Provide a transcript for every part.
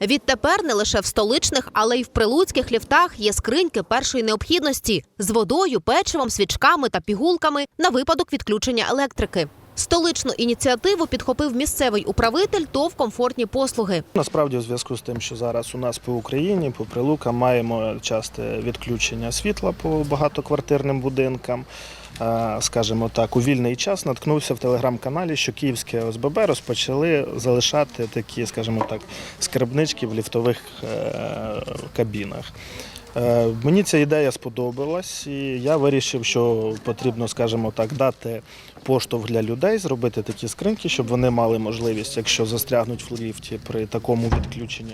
Відтепер не лише в столичних, але й в прилуцьких ліфтах є скриньки першої необхідності з водою, печивом, свічками та пігулками на випадок відключення електрики. Столичну ініціативу підхопив місцевий управитель ТОВ комфортні послуги. Насправді, у зв'язку з тим, що зараз у нас по Україні, по прилукам, маємо часте відключення світла по багатоквартирним будинкам. Скажімо так, у вільний час наткнувся в телеграм-каналі, що київське ОСББ розпочали залишати такі, скажімо так, скарбнички в ліфтових е, кабінах. Е, Мені ця ідея сподобалась, і я вирішив, що потрібно, скажімо так, дати поштовх для людей, зробити такі скриньки, щоб вони мали можливість, якщо застрягнуть в ліфті при такому відключенні,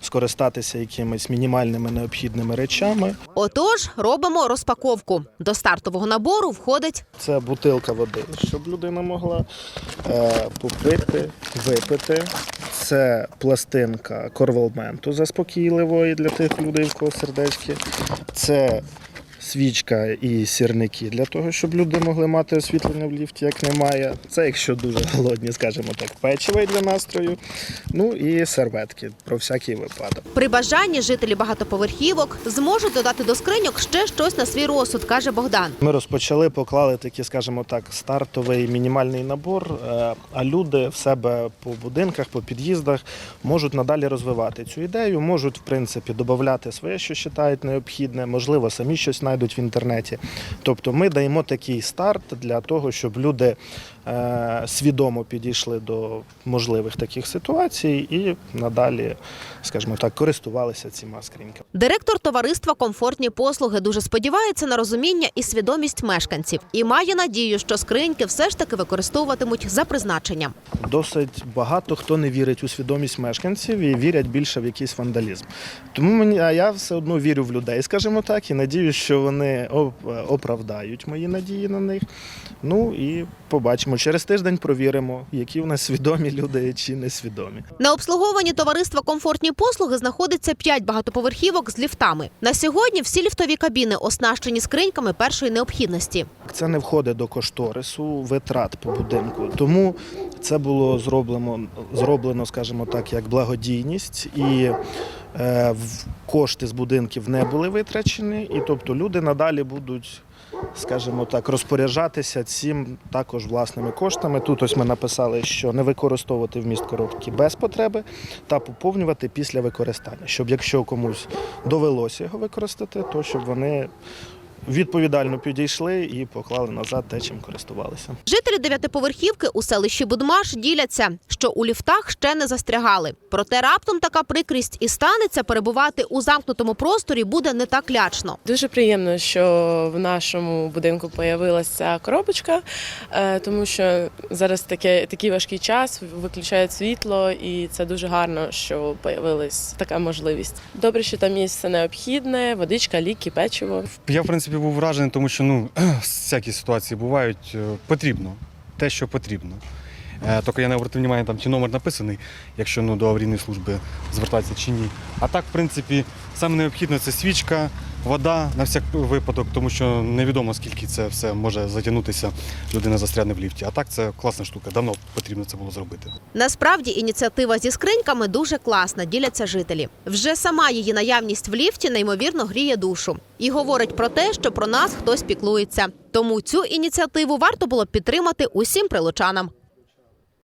скористатися якимись мінімальними необхідними речами. Отож, робимо розпаковку. До стартового набору входить Це бутилка води, щоб людина могла е, попити, випити. Це пластинка корвалменту заспокійливої для тих людей, в кого сердечки. Це свічка і сірники для того, щоб люди могли мати освітлення в ліфті, як немає. Це якщо дуже голодні, скажімо так, печиво для настрою. Ну і серветки про всякий випадок. При бажанні жителі багатоповерхівок зможуть додати до скриньок ще щось на свій розсуд, каже Богдан. Ми розпочали, поклали такий, скажімо так, стартовий мінімальний набор. е, А люди в себе по будинках, по під'їздах можуть надалі розвивати цю ідею, можуть в принципі додати своє, що вважають необхідне, можливо, самі щось знайдуть в інтернеті. Тобто, ми даємо такий старт для того, щоб люди е, свідомо підійшли до можливих таких ситуацій і надалі, скажімо так, користувалися цими скриньками. Директор товариства Комфортні послуги дуже сподівається на розуміння і свідомість мешканців і має надію, що скриньки все ж таки використовуватимуть за призначенням. Досить багато хто не вірить у свідомість мешканців і вірять більше в якийсь вандалізм. Тому мені, а я все одно вірю в людей, скажімо так, і надію, що вони оп- оправдають мої надії на них. Ну і побачимо. Через тиждень провіримо, які в нас свідомі люди чи несвідомі. На обслуговуванні товариства Комфортні послуги знаходиться 5 багатоповерхівок з ліфтами. На сьогодні всі ліфтові кабіни оснащені скриньками першої необхідності. Це не входить до кошторису витрат по будинку. Тому це було зроблено, зроблено, скажімо так, як благодійність, і е, кошти з будинків не були витрачені, і тобто люди надалі будуть. Скажімо так, розпоряджатися цим також власними коштами. Тут ось ми написали, що не використовувати вміст коробки без потреби та поповнювати після використання. Щоб якщо комусь довелося його використати, то щоб вони відповідально підійшли і поклали назад те, чим користувалися. Жителі дев'ятиповерхівки у селищі Будмаш діляться, що у ліфтах ще не застрягали. Проте раптом така прикрість і станеться, перебувати у замкнутому просторі буде не так лячно. Дуже приємно, що в нашому будинку появилася коробочка, е, тому що зараз таке, такий важкий час, виключають світло, і це дуже гарно, що появилась така можливість. Добре, що там є все необхідне: водичка, ліки, печиво. Я, в принципі, був вражений, тому що ну, всякі ситуації бувають. е, Потрібно. Те, що потрібно. Е, Тільки я не обратив увагу, там чи номер написаний, якщо ну, до аварійної служби звертатися чи ні. А так, в принципі, саме необхідно це свічка, вода на всяк випадок, тому що невідомо, скільки це все може затягнутися, людина застрягне в ліфті. А так це класна штука. Давно потрібно це було зробити. Насправді ініціатива зі скриньками дуже класна, діляться жителі. Вже сама її наявність в ліфті неймовірно гріє душу і говорить про те, що про нас хтось піклується. Тому цю ініціативу варто було підтримати усім прилучанам.